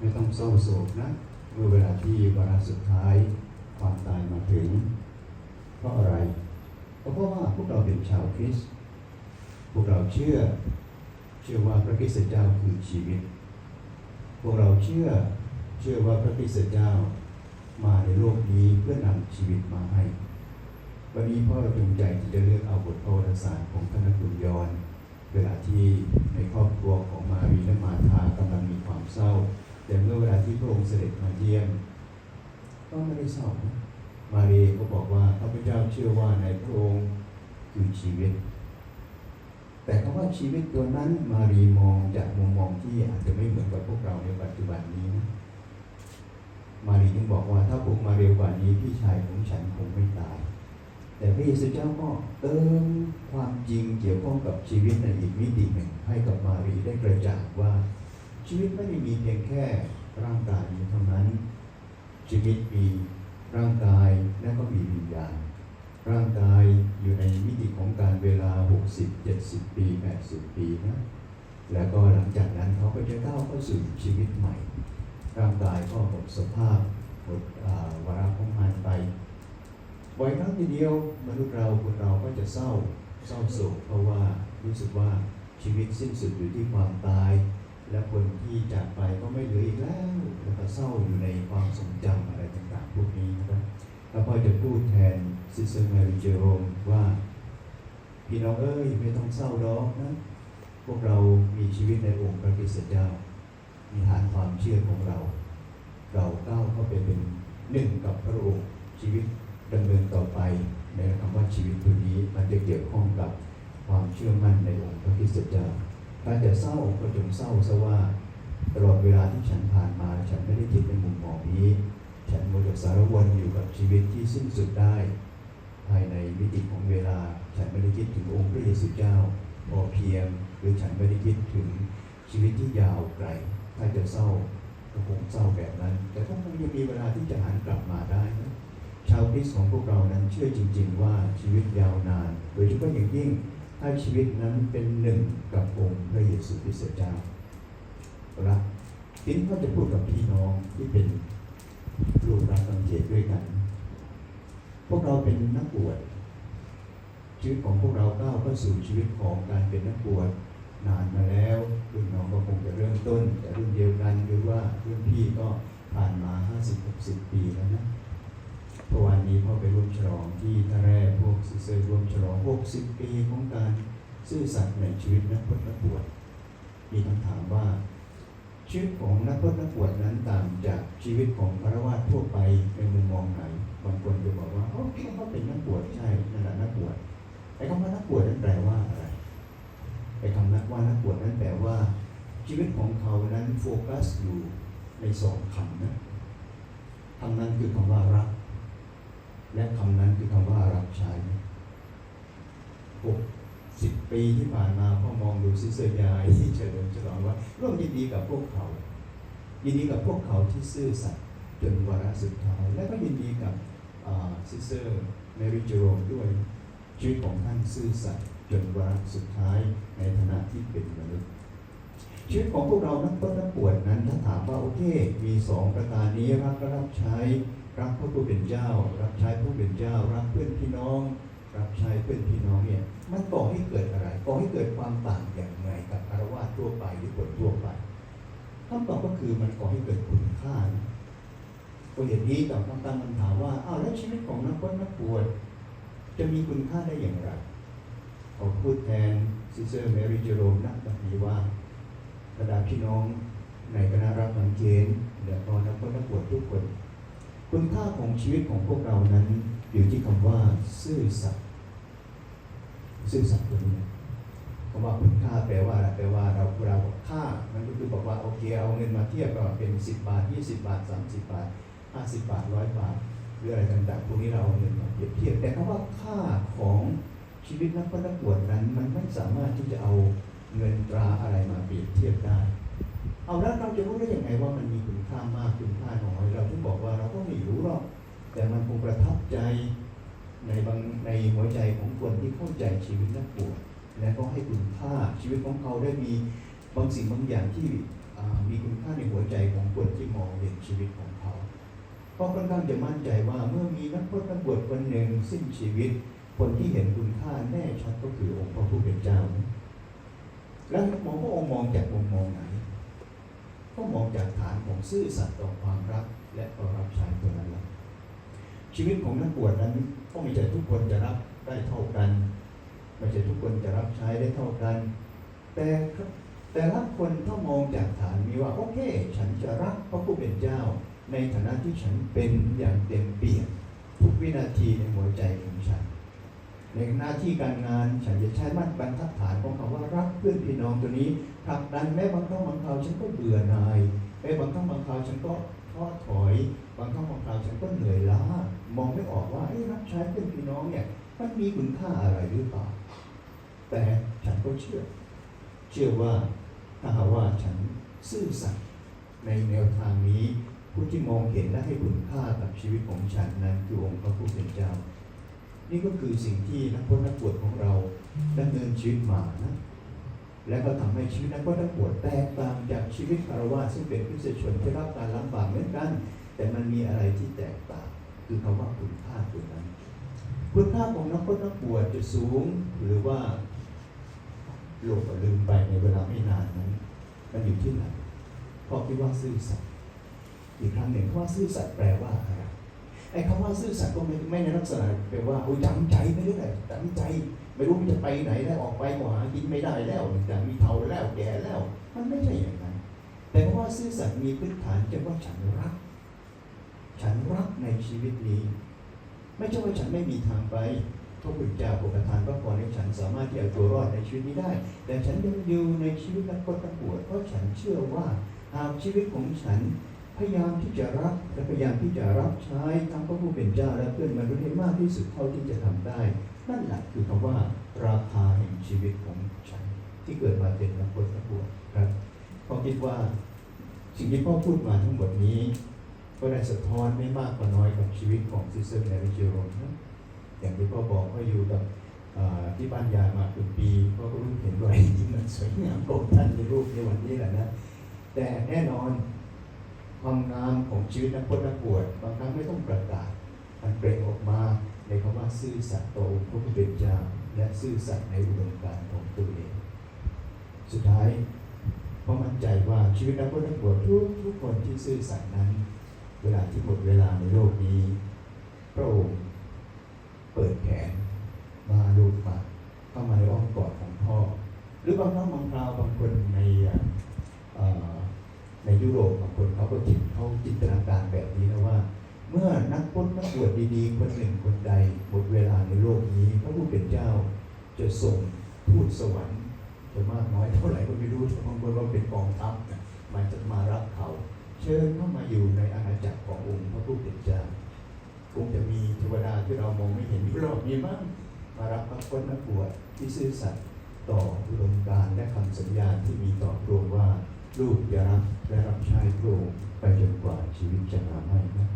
ไม่ต้องเศร้าโศกนะ เมื่อเวลาที่วาระสุดท้ายความตายมาถึง เพราะอะไร เพราะว่าพวกเราเป็นชาวคริสต์พวกเราเชื่อ เชื่อว่าพระคริสต์เจ้าคือชีวิต พวกเราเชื่อเชื่อว่าพระคริสต์เจ้ามาในโลกนี้เพื่อนำชีวิตมาให้ วันนี้พ่อเราจงใจที่จะเลือกเอาบทประวัติศารของท่านกุญยอนเวลาที่ในครอบครัวของมารีและมาธากำลังมีความเศร้า แต่เมื่อเวลาที่พระองค์เสด็จมาเยี่ยมก็ไม่ได้เศร้านะมารีก็บอกว่าข้าพเจ้าเชื่อว่าในพระองค์คือชีวิต แต่คำว่าชีวิตตัวนั้นมารีมองจากมุมมองที่อาจจะไม่เหมือนกับพวกเราในปัจจุบันนี้นะมารีจึงบอกว่าถ้าผมมาเร็วกว่านี้พี่ชายของฉันคงไม่ตาย แต่พระเยซูเจ้าก็เติมความจริงเกี่ยวข้องกับชีวิตในอีกมิติหนึ่งให้กับมารีได้กระจ่างว่า ชีวิตไม่ได้มีเพียงแค่ร่างกายเท่านั้น ชีวิตมีร่างกายและก็มีวิญญาณ ร่างกายอยู่ในมิติของการเวลา 60 70 ปี 80 ปีนะ แล้วก็หลังจากนั้นเขาก็จะก้าวเข้าสู่ชีวิตใหม่ ร่างกายก็หมดสภาพหมดวาระของมันไปบ่อยครั้งทีเดียวมนุษย์เราคนเราก็จะเศร้าเศร้าโศกเพราะว่ารู้สึกว่าชีวิตสิ้นสุดอยู่ที่ความตาย และคนที่จากไปก็ไม่เหลืออีกแล้ว แล้วก็เศร้าอยู่ในความทรงจำอะไรต่างๆพวกนี้นะครับแล้วพ่อจะพูดแทนซิสเตอร์แมรี่เจโรมว่าพี่น้องเอ้ยไม่ต้องเศร้าหรอกนะ พวกเรามีชีวิตในองค์พระคริสต์เจ้า มีฐานความเชื่อของเรา เราก้าวเข้าไปเป็นหนึ่งกับพระองค์ชีวิตดำเนินต่อไปในคำว่าชีวิตตัวนี้มันจะเกี่ยวข้องกับความเชื่อมั่นในองค์พระคริสต์เจ้า ถ้าจะเศร้าก็จงเศร้าซะว่า ตลอดเวลาที่ฉันผ่านมา ฉันไม่ได้คิดในมุมมองนี้ ฉันมัวแต่สารวนอยู่กับชีวิตที่สิ้นสุดได้ ภายในมิติของเวลา ฉันไม่ได้คิดถึงองค์พระเยซูเจ้าพอเพียง หรือฉันไม่ได้คิดถึงชีวิตที่ยาวไกล ถ้าจะเศร้าก็คงเศร้าแบบนั้น แต่ก็คงยังมีเวลาที่จะหันกลับมาได้นะชาวคริสต์ของพวกเรานั้นเชื่อจริง ๆ ว่าชีวิตยาวนาน โดยเฉพาะอย่างยิ่ง ถ้ชีวิตนั้นเป็นหนึ่งกับองค์พระเยซูคริสต์เจ้ารักทีนี้ก็จะพูดกับพี่น้องที่เป็นลูกรักตังเจตด้วยกัน พวกเราเป็นนักบวชชีวิตของพวกเราก้าวเข้าสู่ชีวิตของการเป็นนักบวชนานมาแล้วรุ่นน้องก็คงจะเริ่มต้นแต่รุ่นเดียวกันหรือว่ารุ่นพี่ก็ผ่านมา 50-60 ปีแล้วนะ เมื่อวานนี้พ่อไปร่วมฉลองที่ท่าแร่พวกซิสเตอร์ร่วมฉลอง 60 ปีของการซื่อสัตย์ในชีวิตนักพจนักบวชมีคำถามว่าชีวิตของนักพจนักบวชนั้นต่างจากชีวิตของพระวาสทั่วไปในมุมมองไหนบางคนจะบอกว่าเขาคิดว่าเขาเป็นนักบวชใช่นั่นแหละนักบวชไอ้คำว่านักบวชนั้นแปลว่าอะไรไอ้คำนักว่านักบวชนั้นแปลว่า ชีวิตของเขานั้นโฟกัสอยู่ในสองคำนะคำนั้นคือคำว่ารัก และคำนั้นคือคำว่ารับใช้หกสิบปีที่ผ่านมาพ่อมองดูซิเตอร์ยายที่เฉลิมฉลองว่าร่วมยินดีกับพวกเขา ยินดีกับพวกเขาที่ซื่อสัตย์จนวาระสุดท้าย และก็ยินดีกับซิสเตอร์แมรี่เจโรมด้วยชีวิตของท่านซื่อสัตย์จนวาระสุดท้ายในฐานะที่เป็นมนุษย์ชีวิตของพวกเรานักต้นนักปวดนั้นถ้าถามว่าโอเค มีสองประการนี้รักก็รับใช้ รักพระผู้เป็นเจ้า รับใช้ผู้เป็นเจ้า รักเพื่อนพี่น้อง รับใช้เพื่อนพี่น้องเนี่ยมันก่อให้เกิดอะไรก่อให้เกิดความต่างอย่างไรกับคารวะทั่วไปหรือคนทั่วไปคำตอบก็คือมันก่อให้เกิดคุณค่านะก็อย่างนี้ต่อต้องตั้งคำถามว่าอ้าวแล้วชีวิตของนักพจนักบวชจะมีคุณค่าได้อย่างไรเขาพูดแทนซิสเตอร์แมรี่เจโรมนักแบบนี้ว่าบรรดาพี่น้องในคณะรับฟังเกณฑ์เดือดร้อนนักพจนักบวชทุก คุณค่าของชีวิตของพวกเรานั้น อยู่ที่คำว่า ซื่อสัตย์ซื่อสัตย์ตัวนี้คำว่าคุณค่าแปลว่าอะไรแปลว่าเราเราค่ามันก็คือบอกว่าโอเคเอาเงินมาเทียบก็เป็น10บาท20บาท30บาท50บาทร้อยบาทหรืออะไรต่างๆพวกนี้เราเอาเงินมาเปรียบเทียบ แต่คำว่าค่าของชีวิตนักพจนักบวชนั้น มันไม่สามารถที่จะเอาเงินตราอะไรมาเปรียบเทียบได้ เอาแล้วเราจะรู้ได้ยังไงว่ามันมีคุณค่ามากคุณค่าน้อย เราถึงบอกว่าเราก็ไม่รู้หรอก แต่มันคงประทับใจในบางในหัวใจของคนที่เข้าใจชีวิตนักบวชและก็ให้คุณค่าชีวิตของเขาได้มีบางสิ่งบางอย่างที่มีคุณค่าในหัวใจของคนที่มองเห็นชีวิตของเขาก็ค่อนข้างจะมั่นใจว่าเมื่อมีนักพจนักบวชคนหนึ่งสิ้นชีวิต คนที่เห็นคุณค่าแน่ชัดก็คือองค์พระผู้เป็นเจ้า แล้วมองพระองค์มองจากมุมมองไหน ก็มองจากฐานของซื่อสัตย์ต่อความรัก และต่อรับใช้ตัวนั้นแหละชีวิตของนักบวชนั้นก็ไม่ใช่ทุกคนจะรับได้เท่ากันไม่ใช่ทุกคนจะรับใช้ได้เท่ากัน แต่แต่ละคนถ้ามองจากฐานมีว่าโอเค ฉันจะรักพระผู้เป็นเจ้า ในฐานะที่ฉันเป็นอย่างเต็มเปี่ยมทุกวินาทีในหัวใจของฉัน ในหน้าที่การงานฉันจะใช้มัดบรรทัดฐานของคำว่ารักเพื่อนพี่น้องตัวนี้ผลักดันแม้บางครั้งบางคราวฉันก็เบื่อหน่ายแม้บางครั้งบางคราวฉันก็ท้อถอย บางครั้งบางคราวฉันก็เหนื่อยล้ามองไม่ออกว่าไอ้รับใช้เพื่อนพี่น้องเนี่ยมันมีคุณค่าอะไรหรือเปล่าแต่ฉันก็เชื่อ เชื่อว่าถ้าหากว่าฉันซื่อสัตย์ในแนวทางนี้ผู้ที่มองเห็นและให้คุณค่ากับชีวิตของฉันนั้นคือองค์พระผู้เป็นเจ้า นี่ก็คือสิ่งที่นักพจนักบวชของเราดำเนินชีวิตมานะและก็ทำให้ชีวิตนักพจนักบวชแตกต่างจากชีวิตคารวะซึ่งเป็นพิเศษชนที่รับการลำบากเหมือนกัน แต่มันมีอะไรที่แตกต่าง คือคำว่าคุณค่าตัวนั้น คุณค่าของนักพจนักบวชจะสูงหรือว่าโลกก็ลืมไปในเวลาไม่นานนั้น มันอยู่ที่ไหนเพราะคิดว่าซื่อสัตย์อีกครั้งหนึ่งว่าซื่อสัตย์แปลว่าอะไร ไอ้คำว่าซื่อสัตย์ก็ไม่ไม่ในลักษณะแปลว่าโอ้ยจำใจไม่ได้เลยจำใจ ไม่รู้จะไปไหนแล้วออกไปหากินไม่ได้แล้วจะมีเท่าแล้วแก่แล้ว มันไม่ใช่อย่างนั้น แต่คำว่าซื่อสัตย์มีพื้นฐานจะว่าฉันรัก ฉันรักในชีวิตนี้ ไม่ใช่ว่าฉันไม่มีทางไปพระพุทธเจ้าประทานพระพรให้ฉันสามารถที่จะตัวรอดในชีวิตนี้ได้ แต่ฉันยังอยู่ในชีวิตนักพจนักบวชเพราะฉันเชื่อว่าหากชีวิตของฉัน พยายามที่จะรักและพยายามที่จะรับใช้ทั้งพระผู้เป็นเจ้าและเพื่อนมนุษย์ให้มากที่สุดเท่าที่จะทำได้ นั่นแหละคือคำว่าราคาแห่งชีวิตของฉันที่เกิดมาเป็นนักบวชนักบวชครับพ่อคิดว่าสิ่งที่พ่อพูดมาทั้งหมดนี้ ก็ได้สะท้อนไม่มากก็น้อยกับชีวิตของซิสเตอร์แมรี่เจโรมนะอย่างที่พ่อบอกว่าอยู่กับที่บ้านยายมาเป็นปีพ่อก็รู้เห็นรอยยิ้มมันสวยงามของท่านในรูปในวันนี้แหละนะแต่แน่นอน ความงามของชีวิตนักพจนักบวชบางครั้งไม่ต้องประกาศมันเปล่งออกมาในคำว่าซื่อสัตย์ต่อพระผู้เป็นเจ้าและซื่อสัตย์ในอุดมการณ์ของตัวเอง สุดท้ายเพราะมั่นใจว่าชีวิตนักพจนักบวชทุกทุกคนที่ซื่อสัตย์นั้น เวลาที่หมดเวลาในโลกนี้ พระองค์เปิดแขนมาลูกมาเข้ามาในอ้อมกอดของพ่อ หรือบางครั้งบางคราวบางคนในอ่อ ในยุโรปบางคนเขาก็จิตเขาจินตนาการแบบนี้นะว่า เมื่อนักพจนักบวชดีๆ คนหนึ่งคนใดหมดเวลาในโลกนี้พระผู้เป็นเจ้าจะส่งทูตสวรรค์จะมากน้อยเท่าไหร่ก็ไม่รู้แต่บางคนว่าเป็นกองทัพนะมันจะมารับเขา เชิญเข้ามาอยู่ในอาณาจักรขององค์พระผู้เป็นเจ้าคงจะมีเทวดาที่เรามองไม่เห็นอยู่รอบนี้มั้งมารับนักพจนักบวชที่ซื่อสัตย์ต่ออุดมการและคำสัญญาที่มีต่อพระองค์ว่า ลูกจะรับและรับใช้พระองค์ไปจนกว่าชีวิตจะหาไม่นะ